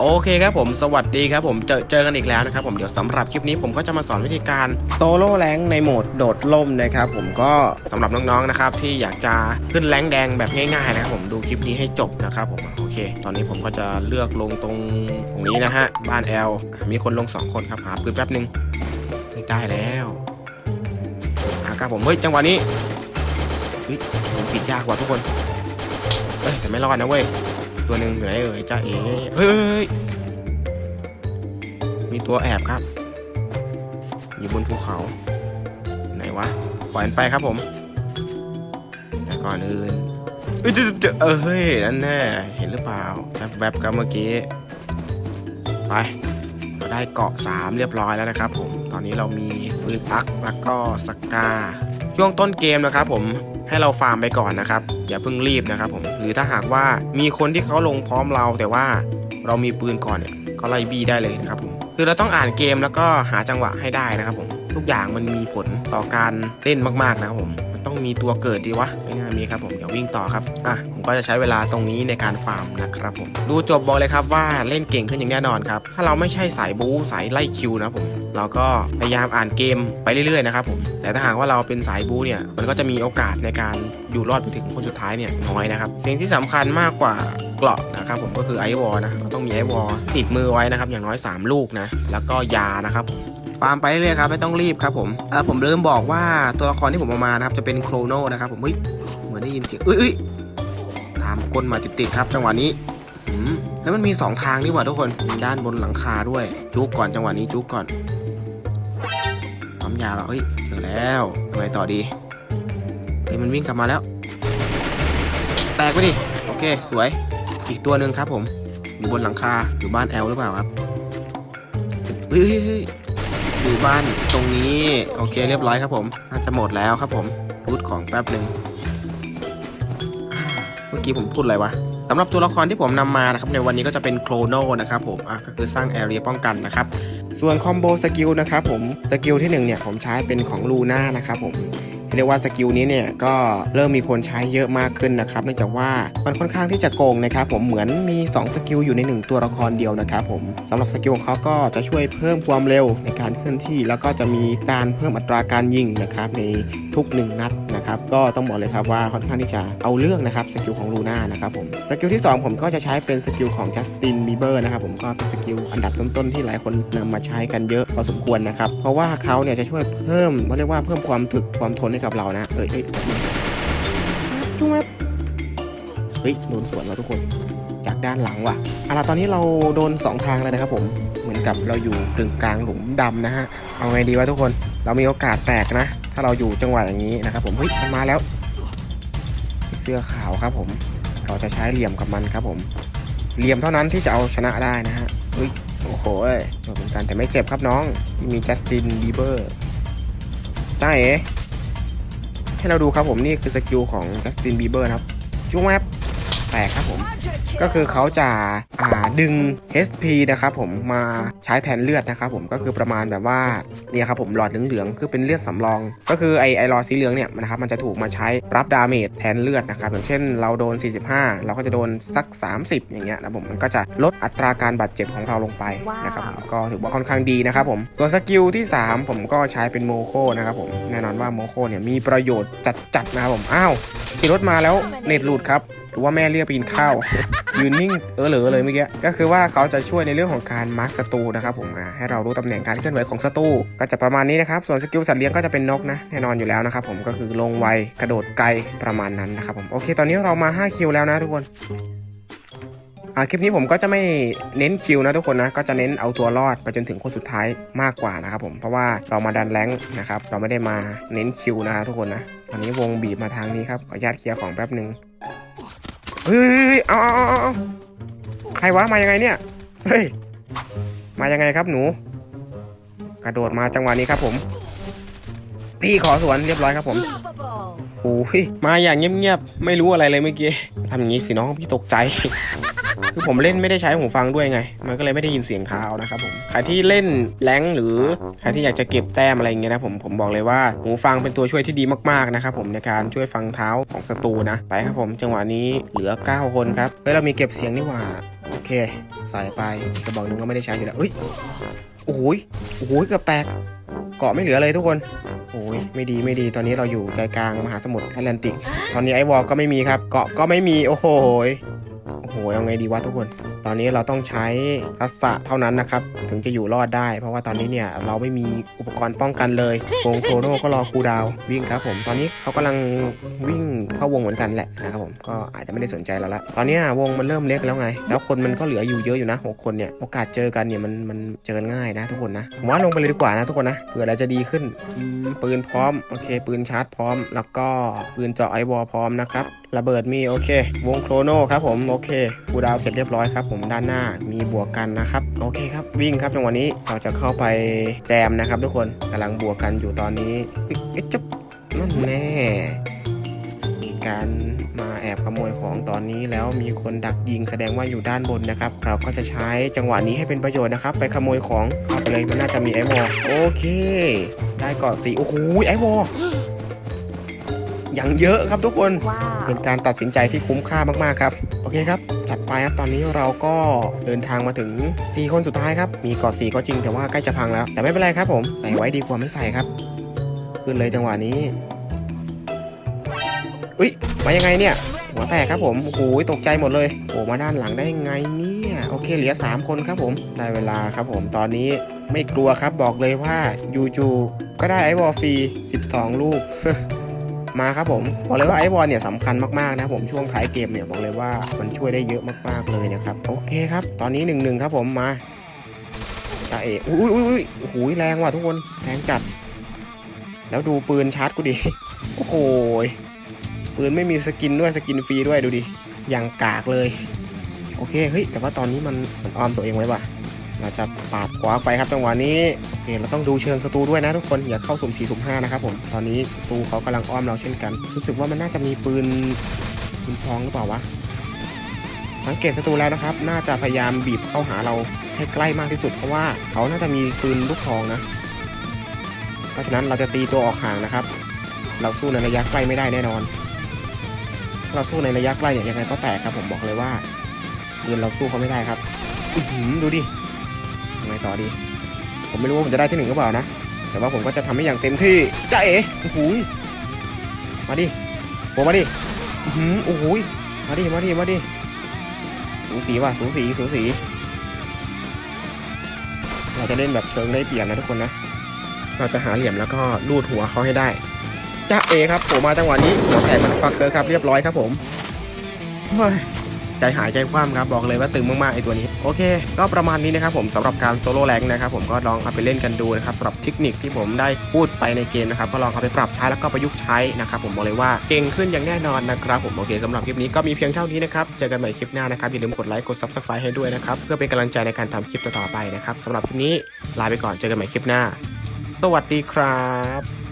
โอเคครับผมสวัสดีครับผมเจอเจอกันอีกแล้วนะครับผมเดี๋ยวสำหรับคลิปนี้ผมก็จะมาสอนวิธีการโซโล่แรงในโหมดโดดล่มนะครับผมก็สำหรับน้องๆนะครับที่อยากจะขึ้นแรงแดงแบบง่ายๆนะครับผมดูคลิปนี้ให้จบนะครับผมโอเค ตอนนี้ผมก็จะเลือกลงตรงตรงนี้นะฮะบ้านแอลมีคนลงสองคนครับหาปืนแป๊บนึงได้แล้วหาครับผมเฮ้ยจังหวะนี้เฮ้ยผมปิดยากกว่าทุกคนเอ้ยแต่ไม่รอดนะเว้ย ตัวหนึ่งอยู่ไหนเอ่ยจ้าเอ๋เฮ้ยเฮ้ยเฮ้ยมีตัวแอบครับ อยู่บนภูเขาไหนวะปล่อยมันไปครับผม แต่ก่อนอื่นเอ้ยเอเจอเฮ้ยนั่นแน่เห็นหรือเปล่าแวบๆครับเมื่อกี้ไปเราได้เกาะ 3 เรียบร้อยแล้วนะครับผมตอนนี้เรามีปืนอักแล้วก็สกา ช่วงต้นเกมนะครับผม ให้เราฟาร์มไปก่อนนะครับ อย่าเพิ่งรีบนะครับผมหรือถ้าหากว่ามีคนที่เขาลงพร้อมเรา แต่ว่าเรามีปืนก่อนเนี่ยก็ไล่บี้ได้เลยนะครับผมคือเราต้องอ่านเกมแล้วก็หาจังหวะให้ได้นะครับผมทุกอย่างมันมีผลต่อการเล่นมากๆนะครับผมมันต้องมีตัวเกิดดีวะง่า5 เมตรครับผมเดี๋ยววิ่งต่อครับอะผมก็จะใช้เวลาตรงนี้ในการฟาร์มนะครับผมดูจบบอกเลยครับว่าเล่นเก่งขึ้นอย่างแน่นอนครับถ้าเราไม่ใช่สายบู๊สายไล่คิวนะผมเราก็พยายามอ่านเกมไปเรื่อยๆนะครับผมแต่ถ้าหากว่าเราเป็นสายบู๊เนี่ยมันก็จะมีโอกาสในการอยู่รอดไปถึงคนสุดท้ายเนี่ยน้อยนะครับสิ่งที่สำคัญมากกว่าเกราะนะครับผมก็คือไอวอลนะเราต้องมีไอวอลติดมือไว้นะครับอย่างน้อย 3 ลูกนะแล้วก็ยานะครับ ฟาร์มไปเรื่อยๆครับไม่ต้องรีบครับผมเออผมลืมบอกว่าตัวละครที่ผมเอามานะครับจะเป็นโครโนนะครับผมเฮ้ยเหมือนได้ยินเสียงเอ้ยตามก้นมาติดๆครับจังหวะนี้แล้วมันมีสองทางนี่หว่าทุกคนมีด้านบนหลังคาด้วย จุกก่อนจังหวะนี้จุกก่อนปั๊มยาแล้วเฮ้ยเจอแล้วทำไงต่อดีเฮ้ยมันวิ่งกลับมาแล้ว แตกไปดิโอเคสวยอีกตัวหนึ่งครับผมอยู่บนหลังคาอยู่บ้านแอลหรือเปล่าครับเฮ้ย อยู่บ้านตรงนี้ โอเคเรียบร้อยครับผม น่าจะหมดแล้วครับผมรูดของแป๊บหนึ่งเมื่อกี้ผมพูดอะไรวะสำหรับตัวละครที่ผมนำมานะครับในวันนี้ก็จะเป็นโครโนนะครับผมอะก็คือสร้างแอเรียป้องกันนะครับ ส่วนคอมโบสกิลนะครับผมสกิลที่1เนี่ยผมใช้เป็นของลูน่านะครับผม เรียกว่าสกิลนี้เนี่ยก็เริ่มมีคนใช้เยอะมากขึ้นนะครับเนื่องจากว่ามันค่อนข้างที่จะโกงนะครับผมเหมือนมี 2 สกิลอยู่ใน 1 ตัวละครเดียวนะครับผมสำหรับสกิลของเขาก็จะช่วยเพิ่มความเร็วในการเคลื่อนที่ แล้วก็จะมีการเพิ่มอัตราการยิงนะครับในทุก 1 นัดนะครับก็ต้องบอกเลยครับว่าค่อนข้างที่จะเอาเรื่องนะครับสกิลของลูน่านะครับผมสกิลที่ 2 ผมก็จะใช้เป็นสกิลของจัสตินบีเบอร์นะครับผมก็เป็นสกิลอันดับต้นๆที่หลายคนนำมาใช้กันเยอะพอสมควรนะครับเพราะว่าเขาเนี่ยจะช่วยเพิ่มเขาเรียกว่าเพิ่มความถึกความทนให้กับเรานะ เอ้ยเอ้ยจุ๊บเฮ้ยโดนสวนแล้วทุกคน จากด้านหลังว่ะเอาล่ะตอนนี้เราโดน 2 ทางเลยนะครับผมเหมือนกับเราอยู่กึ่งกลางหลุมดำนะฮะเอาไงดีวะทุกคนเรามีโอกาสแตกนะ ถ้าเราอยู่จังหวะอย่างนี้นะครับผมเฮ้ยมันมาแล้ว เสื้อขาวครับผม เราจะใช้เหลี่ยมกับมันครับผมเหลี่ยมเท่านั้นที่จะเอาชนะได้นะฮะเฮ้ยโอ้โหเอ้ยโดนเหมือนกันแต่ไม่เจ็บครับน้อง มีจัสตินบีเบอร์จ้าเอ๋ ให้เราดูครับผมนี่คือสกิลของจัสตินบีเบอร์ครับจุ๊บแวบ แตกครับผม ก็คือเขาจะอ่าดึง HP นะครับผมมาใช้แทนเลือดนะครับผมก็คือประมาณแบบว่าเนี่ยครับผมหลอดเหลืองๆคือเป็นเลือดสำรอง ก็คือไอไอหลอดสีเหลืองเนี่ยนะครับมันจะถูกมาใช้รับดาเมจแทนเลือดนะครับอย่างเช่นเราโดน 45 เราก็จะโดนสัก 30 อย่างเงี้ยนะผมมันก็จะลดอัตราการบาดเจ็บของเราลงไปนะครับผมก็ถือว่าค่อนข้างดีนะครับผมส่วนสกิลที่ 3 ผมก็ใช้เป็นโมโคนะครับผมแน่นอนว่าโมโคเนี่ยมีประโยชน์จัดๆนะครับผมอ้าวขี่รถมาแล้วเน็ตหลุดครับห รือว่าแม่เรียกปีนข้าวยืนนิ่งเออเหลอเลยเมื่อกี้ก็คือว่าเขาจะช่วยในเรื่องของการมาร์คศัตรูนะครับผมให้เรารู้ตำแหน่งการเคลื่อนไหวของศัตรูก็จะประมาณนี้นะครับส่วนสกิลสัตว์เลี้ยงก็จะเป็นนกนะแน่นอนอยู่แล้วนะครับผมก็คือลงไวกระโดดไกลประมาณนั้นนะครับผมโอเค ตอนนี้เรามา 5 คิวแล้วนะทุกคนคลิปนี้ผมก็จะไม่เน้นคิวนะทุกคนนะก็จะเน้นเอาตัวรอดไปจนถึงคนสุดท้ายมากกว่านะครับผมเพราะว่าเรามาดันแรงนะครับเราไม่ได้มาเน้นคิวนะทุกคนนะตอนนี้วงบีบมาทางนี้ครับขออนุญาตเคลียร์ของแป๊บหนึ่ง เฮ้ยเอาเอาเอาเอาใครวะมายังไงเนี่ย เฮ้ย มายังไงครับหนู กระโดดมาจังหวะนี้ครับผม พี่ขอสวนเรียบร้อยครับผมโอ้ยมาอย่างเงียบๆ ไม่รู้อะไรเลยเมื่อกี้ทำอย่างนี้สิน้องพี่ตกใจ คือผมเล่นไม่ได้ใช้หูฟังด้วยไง มันก็เลยไม่ได้ยินเสียงเท้านะครับผมใครที่เล่นแรงหรือใครที่อยากจะเก็บแต้มอะไรเงี้ยนะผมผมบอกเลยว่าหูฟังเป็นตัวช่วยที่ดีมากๆนะครับผมในการช่วยฟังเท้าของศัตรูนะไปครับผมจังหวะนี้เหลือ 9 คนครับเฮ้ยเรามีเก็บเสียงนี่หว่าโอเคใส่ไปกระบอกหนึงก็ไม่ได้ใช้อยู่แล้วเอ้ยโอ้โหยโอ้โหยเกือบแตกเกาะไม่เหลือเลยทุกคนโอ้ยไม่ดีไม่ดีตอนนี้เราอยู่ใจกลางมหาสมุทรแอตแลนติก ตอนนี้ไอวอลก็ไม่มีครับ เกาะก็ไม่มีโอ้โห หเอาไงดีวะทุกคน ตอนนี้เราต้องใช้ทักษะเท่านั้นนะครับ ถึงจะอยู่รอดได้ เพราะว่าตอนนี้เนี่ยเราไม่มีอุปกรณ์ป้องกันเลยวงโคโนก็รอครูดาววิ่งครับผม ตอนนี้เขากำลังวิ่งเข้าวงเหมือนกันแหละนะครับผม ก็อาจจะไม่ได้สนใจเราละ ตอนนี้วงมันเริ่มเล็กแล้วไง แล้วคนมันก็เหลืออยู่เยอะอยู่นะหกคนเนี่ย โอกาสเจอกันเนี่ยมันมันเจอกันง่ายนะทุกคนนะ ผมว่าลงไปเลยดีกว่านะทุกคนนะ เผื่ออะไรจะดีขึ้น ปืนพร้อม โอเค ปืนชาร์จพร้อม แล้วก็ปืนเจาะไอวอลพร้อมนะครับระเบิดมีโอเค วงโครโนครับผมโอเคคูดาวเสร็จเรียบร้อยครับผมด้านหน้ามีบวกกันนะครับโอเคครับวิ่งครับจังหวะนี้เราจะเข้าไปแจมนะครับ ทุกคนกำลังบวกกันอยู่ตอนนี้เอ๊ะเอ๊ะจุ๊บนั่นแน่มีการมาแอบขโมยของตอนนี้แล้วมีคนดักยิงแสดงว่าอยู่ด้านบนนะครับ เราก็จะใช้จังหวะนี้ให้เป็นประโยชน์นะครับ ไปขโมยของเข้าไปเลยมันน่าจะมีไอวอลโอเค ได้เกาะสีโอ้โหไอวอล อย่างเยอะครับทุกคน เป็นการตัดสินใจที่คุ้มค่ามากๆครับ โอเคครับ จัดไปครับ ตอนนี้เราก็เดินทางมาถึง 4 คนสุดท้ายครับ มีเกาะสีก็จริงแต่ว่าใกล้จะพังแล้ว แต่ไม่เป็นไรครับผม ใส่ไว้ดีกว่าไม่ใส่ครับ ขึ้นเลยจังหวะนี้อุ้ย มายังไงเนี่ย หัวแตกครับผม โอ้โหตกใจหมดเลย โอ้มาด้านหลังได้ยังไงเนี่ย โอเค เหลือ 3 คนครับผม ได้เวลาครับผม ตอนนี้ไม่กลัวครับ บอกเลยว่ายูจูก็ได้ไอวอลฟรี 12 ลูก มาครับผมบอกเลยว่าไอวอลเนี่ยสำคัญมากๆนะผมช่วงท้ายเกมเนี่ยบอกเลยว่ามันช่วยได้เยอะมากๆเลยนะครับโอเคครับ ตอนนี้1นหนึ่งครับผมมาตาเอกอุ้ยอุ้ยอุ้ยโอ้โหแรงว่ะทุกคนแรงจัด แล้วดูปืนชาร์จกูดิโอ้โหปืนไม่มีสกินด้วยสกินฟรีด้วยดูดิอย่างกากเลย โอเคเฮ้ยแต่ว่าตอนนี้มันมันออมตัวเองไว้ว่ะ เราจะปาดขวาไปครับจังหวะนี้โอเคเราต้องดูเชิงศัตรูด้วยนะทุกคนอย่าเข้าสุ่ม4สุ่ม5นะครับผมตอนนี้ศัตรูเขากำลังอ้อมเราเช่นกัน รู้สึกว่ามันน่าจะมีปืนปืนซองหรือเปล่าวะสังเกตศัตรูแล้วนะครับ น่าจะพยายามบีบเข้าหาเราให้ใกล้มากที่สุด เพราะว่าเขาน่าจะมีปืนลูกซองนะเพราะฉะนั้นเราจะตีตัวออกห่างนะครับ เราสู้ในระยะใกล้ไม่ได้แน่นอน เราสู้ในระยะใกล้เนี่ยยังไงก็แตกครับผมบอกเลยว่าปืนเราสู้เขาไม่ได้ครับอื้อหือดูดิ ไงต่อดี ผมไม่รู้ว่าผมจะได้ที่หนึ่งหรือเปล่านะ แต่ว่าผมก็จะทำให้อย่างเต็มที่จ้าเอ๋โอ้โหยมาดิผล่มาดิหือโอ้โหยมาดิ มาดิ มาดิ สูสีว่ะ สูสี สูสี เราจะเล่นแบบเชิงได้เปรียบนะทุกคนนะ เราจะหาเหลี่ยมแล้วก็ลูดหัวเขาให้ได้จ้าเอครับผมมาจังหวะนี้หัวแตกมันฟักเกอร์ครับเรียบร้อยครับผมเฮ้ย ใจหายใจคว่ำครับบอกเลยว่าตึงมากๆไอตัวนี้ โอเค ก็ประมาณนี้นะครับผมสำหรับการโซโล่แรงค์นะครับผมก็ลองเอาไปเล่นกันดูนะครับสำหรับเทคนิคที่ผมได้พูดไปในเกมนะครับก็ลองเอาไปปรับใช้แล้วก็ประยุกต์ใช้นะครับผมบอกเลยว่าเก่งขึ้นอย่างแน่นอนนะครับผมโอเคสำหรับคลิปนี้ก็มีเพียงเท่านี้นะครับเจอกันใหม่คลิปหน้านะครับอย่าลืมกดไลค์กด subscribe ให้ด้วยนะครับเพื่อเป็นกำลังใจในการทำคลิปต่อๆไปนะครับสำหรับคลิปนี้ลาไปก่อนเจอกันใหม่คลิปหน้า สวัสดีครับ